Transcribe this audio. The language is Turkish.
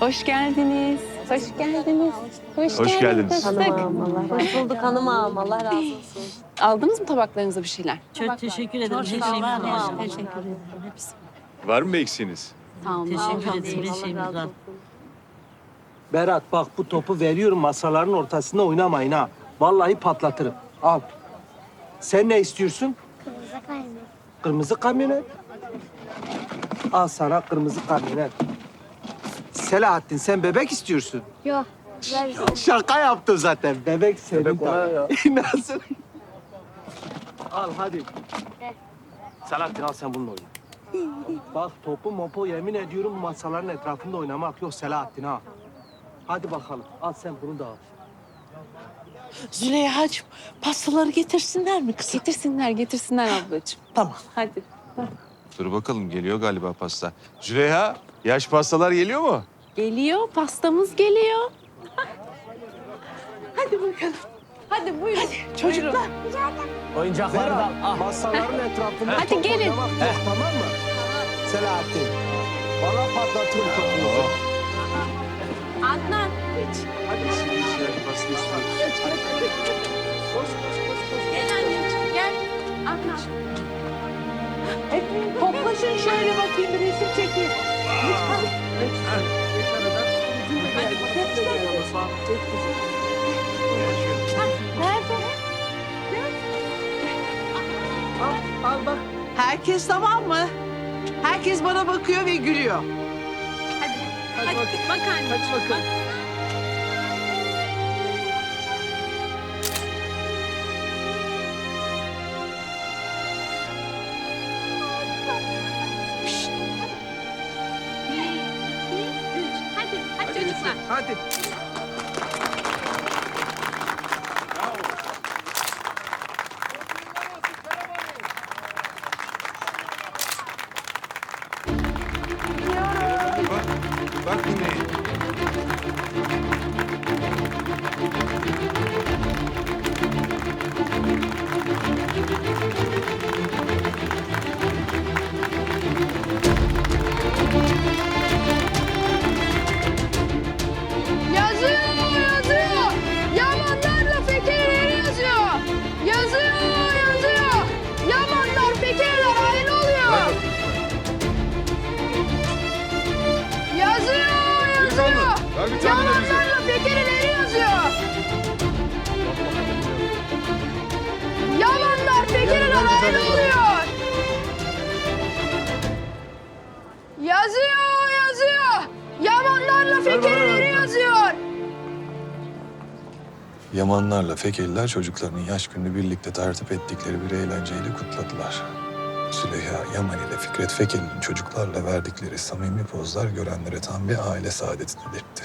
Hoş geldiniz. Hoş geldiniz. Hoş, Hoş geldiniz. Fıstık. Hanım ağam Allah razı bulduk hanım ağam Allah razı olsun. Aldınız mı tabaklarınıza bir şeyler? Çok teşekkür ederim. Sağ şeyimiz olun. var. Teşekkür ederim. Hepsi. Var mı bir eksiğiniz? Olun. Teşekkür ederim. Allah şeyimiz var. Berat bak bu topu veriyorum masaların ortasında oynamayın ha. Vallahi patlatırım. Al. Sen ne istiyorsun? Kırmızı kaymak. Kırmızı kamyonet. Al sana kırmızı kamyonet. Selahattin sen bebek istiyorsun. Yok. Ver. Şaka yaptım zaten. Bebek senin tabii. Nasıl? al hadi. Selahattin al sen bununla oyna. Bak topu mopu yemin ediyorum masaların etrafında oynamak yok Selahattin ha. Hadi bakalım. Al sen bunu da al. Züleyha'cığım pastaları getirsinler mi kızım? Getirsinler, getirsinler ablacığım. Tamam. Hadi. Dur bakalım geliyor galiba pasta. Züleyha yaş pastalar geliyor mu? Geliyor, pastamız geliyor. Hadi bakalım. Hadi buyurun. Çocuklar. Oyuncakları da al. Masaların etrafında Hadi top gelin. oynamak yok tamam mı? Selahattin. Bana patlatırım topunuzu. Adnan. Hadi şimdi pasta istiyorsun. Koş koş koş koş. Gel anneciğim, gel. Adnan. Toplaşın şöyle bakayım bir resim çekeyim. Al bak. Herkes tamam mı? Herkes bana bakıyor ve gülüyor. Hadi bak anne. Hadi bakalım. Bir, Hadi. Bak, bak yine. Yazıyor. Ver bir tane de bize. Yamanlarla Fekirleri yazıyor. Yamanlar Fekirler aynı oluyor. Yazıyor, yazıyor. Yamanlarla Fekirleri yazıyor. Yamanlarla Fekeliler çocuklarının yaş gününü birlikte tertip ettikleri bir eğlenceyle kutladılar. Süleyha, Yaman ile Fikret Fekeli'nin çocuklarla verdikleri samimi pozlar görenlere tam bir aile saadetini belirtti.